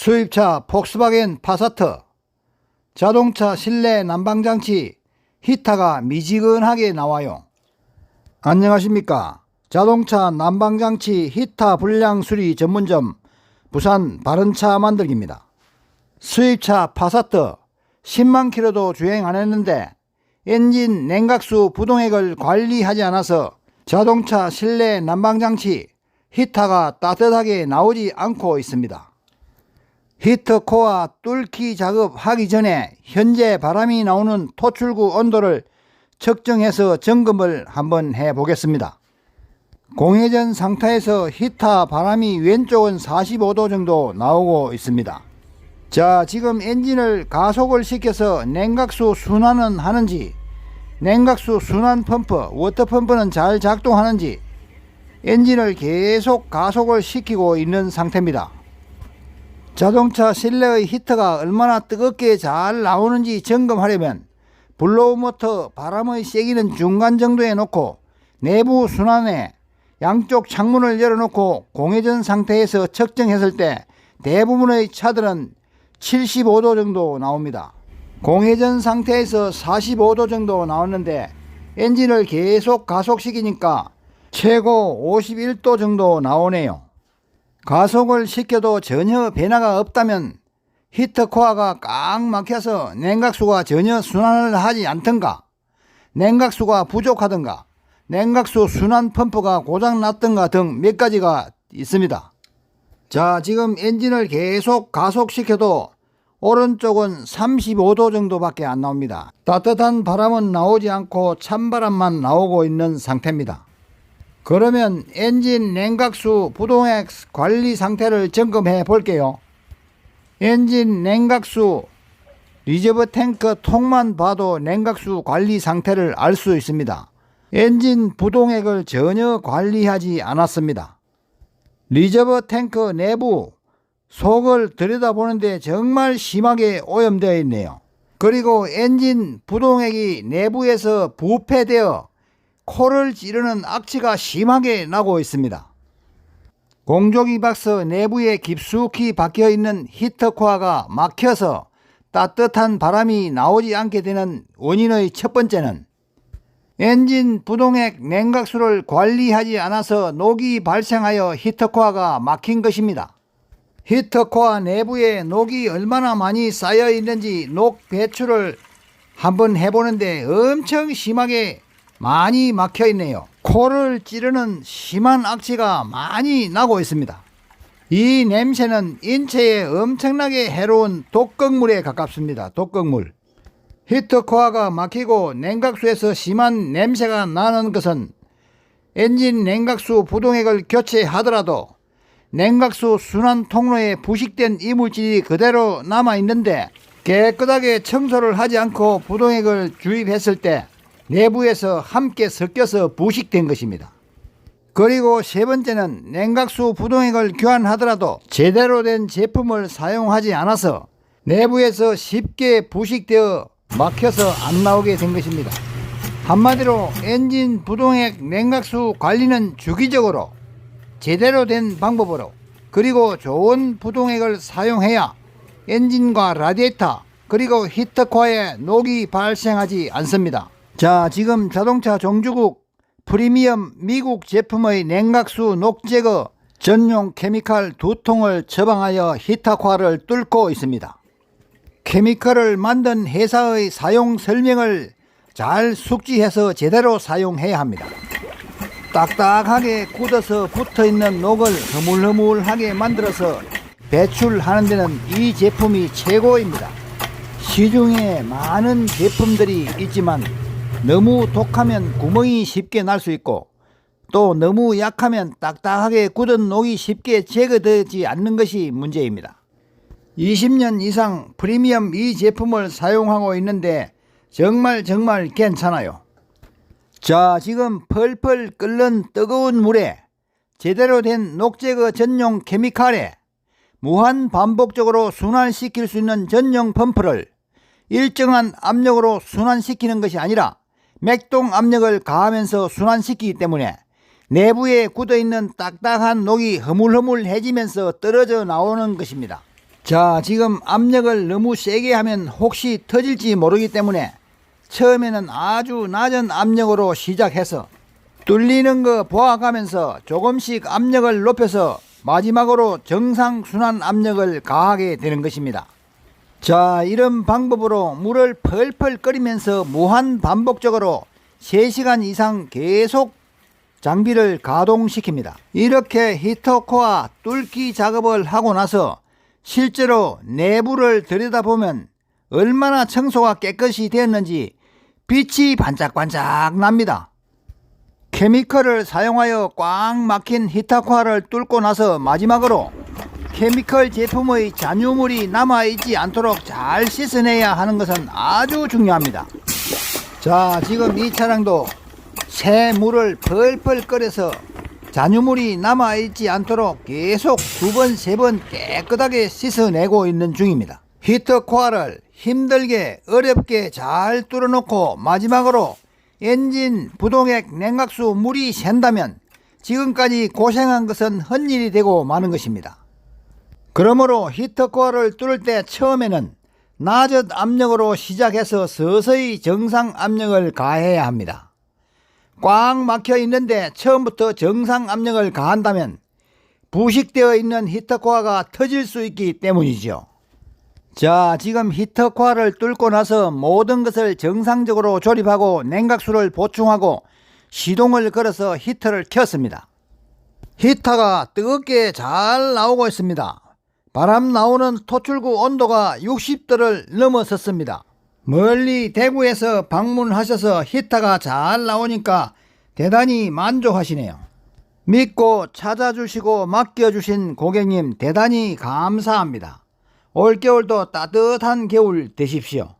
수입차 폭스바겐 파사트 자동차 실내 난방장치 히타가 미지근하게 나와요. 안녕하십니까. 자동차 난방장치 히타 불량 수리 전문점 부산 바른차 만들기입니다. 수입차 파사트 10만 킬로도 주행 안 했는데 엔진 냉각수 부동액을 관리하지 않아서 자동차 실내 난방장치 히타가 따뜻하게 나오지 않고 있습니다. 히터 코어 뚫기 작업 하기 전에 현재 바람이 나오는 토출구 온도를 측정해서 점검을 한번 해 보겠습니다. 공회전 상태에서 히터 바람이 왼쪽은 45도 정도 나오고 있습니다. 자, 지금 엔진을 가속을 시켜서 냉각수 순환은 하는지, 냉각수 순환 펌프, 워터 펌프는 잘 작동하는지, 엔진을 계속 가속을 시키고 있는 상태입니다. 자동차 실내의 히터가 얼마나 뜨겁게 잘 나오는지 점검하려면 블로우 모터 바람의 세기는 중간 정도에 놓고 내부 순환에 양쪽 창문을 열어놓고 공회전 상태에서 측정했을 때 대부분의 차들은 75도 정도 나옵니다. 공회전 상태에서 45도 정도 나왔는데 엔진을 계속 가속시키니까 최고 51도 정도 나오네요. 가속을 시켜도 전혀 변화가 없다면 히터코어가 꽉 막혀서 냉각수가 전혀 순환을 하지 않던가 냉각수가 부족하던가 냉각수 순환 펌프가 고장났던가 등 몇 가지가 있습니다. 자, 지금 엔진을 계속 가속시켜도 오른쪽은 35도 정도밖에 안 나옵니다. 따뜻한 바람은 나오지 않고 찬바람만 나오고 있는 상태입니다. 그러면 엔진 냉각수 부동액 관리 상태를 점검해 볼게요. 엔진 냉각수 리저브 탱크 통만 봐도 냉각수 관리 상태를 알 수 있습니다. 엔진 부동액을 전혀 관리하지 않았습니다. 리저브 탱크 내부 속을 들여다보는데 정말 심하게 오염되어 있네요. 그리고 엔진 부동액이 내부에서 부패되어 코를 찌르는 악취가 심하게 나고 있습니다. 공조기 박스 내부에 깊숙이 박혀 있는 히터코어가 막혀서 따뜻한 바람이 나오지 않게 되는 원인의 첫 번째는 엔진 부동액 냉각수를 관리하지 않아서 녹이 발생하여 히터코어가 막힌 것입니다. 히터코어 내부에 녹이 얼마나 많이 쌓여 있는지 녹 배출을 한번 해보는데 엄청 심하게 많이 막혀 있네요. 코를 찌르는 심한 악취가 많이 나고 있습니다. 이 냄새는 인체에 엄청나게 해로운 독극물에 가깝습니다. 독극물. 히터코어가 막히고 냉각수에서 심한 냄새가 나는 것은 엔진 냉각수 부동액을 교체하더라도 냉각수 순환 통로에 부식된 이물질이 그대로 남아 있는데 깨끗하게 청소를 하지 않고 부동액을 주입했을 때 내부에서 함께 섞여서 부식된 것입니다. 그리고 세 번째는 냉각수 부동액을 교환하더라도 제대로 된 제품을 사용하지 않아서 내부에서 쉽게 부식되어 막혀서 안 나오게 된 것입니다. 한마디로 엔진 부동액 냉각수 관리는 주기적으로 제대로 된 방법으로 그리고 좋은 부동액을 사용해야 엔진과 라디에이터 그리고 히터코어에 녹이 발생하지 않습니다. 자, 지금 자동차 종주국 프리미엄 미국 제품의 냉각수 녹제거 전용 케미칼 두 통을 처방하여 히터코어를 뚫고 있습니다. 케미컬을 만든 회사의 사용 설명을 잘 숙지해서 제대로 사용해야 합니다. 딱딱하게 굳어서 붙어 있는 녹을 흐물흐물하게 만들어서 배출하는 데는 이 제품이 최고입니다. 시중에 많은 제품들이 있지만 너무 독하면 구멍이 쉽게 날 수 있고 또 너무 약하면 딱딱하게 굳은 녹이 쉽게 제거되지 않는 것이 문제입니다. 20년 이상 프리미엄 이 제품을 사용하고 있는데 정말 정말 괜찮아요. 자, 지금 펄펄 끓는 뜨거운 물에 제대로 된 녹제거 전용 케미칼에 무한 반복적으로 순환시킬 수 있는 전용 펌프를 일정한 압력으로 순환시키는 것이 아니라 맥동 압력을 가하면서 순환시키기 때문에 내부에 굳어 있는 딱딱한 녹이 흐물흐물해지면서 떨어져 나오는 것입니다. 자, 지금 압력을 너무 세게 하면 혹시 터질지 모르기 때문에 처음에는 아주 낮은 압력으로 시작해서 뚫리는 거 보아가면서 조금씩 압력을 높여서 마지막으로 정상 순환 압력을 가하게 되는 것입니다. 자, 이런 방법으로 물을 펄펄 끓이면서 무한 반복적으로 3시간 이상 계속 장비를 가동시킵니다. 이렇게 히터코어 뚫기 작업을 하고 나서 실제로 내부를 들여다보면 얼마나 청소가 깨끗이 되었는지 빛이 반짝반짝 납니다. 케미컬을 사용하여 꽉 막힌 히타코아를 뚫고 나서 마지막으로 케미컬 제품의 잔유물이 남아있지 않도록 잘 씻어내야 하는 것은 아주 중요합니다. 자, 지금 이 차량도 새 물을 펄펄 끓여서 잔유물이 남아있지 않도록 계속 두 번, 세 번 깨끗하게 씻어내고 있는 중입니다. 히터 코어를 힘들게 어렵게 잘 뚫어놓고 마지막으로 엔진, 부동액, 냉각수, 물이 샌다면 지금까지 고생한 것은 헛일이 되고 마는 것입니다. 그러므로 히터 코어를 뚫을 때 처음에는 낮은 압력으로 시작해서 서서히 정상 압력을 가해야 합니다. 꽉 막혀 있는데 처음부터 정상 압력을 가한다면 부식되어 있는 히터 코어가 터질 수 있기 때문이죠. 자, 지금 히터 코어를 뚫고 나서 모든 것을 정상적으로 조립하고 냉각수를 보충하고 시동을 걸어서 히터를 켰습니다. 히터가 뜨겁게 잘 나오고 있습니다. 바람 나오는 토출구 온도가 60도를 넘어섰습니다. 멀리 대구에서 방문하셔서 히터가 잘 나오니까 대단히 만족하시네요. 믿고 찾아주시고 맡겨주신 고객님 대단히 감사합니다. 올겨울도 따뜻한 겨울 되십시오.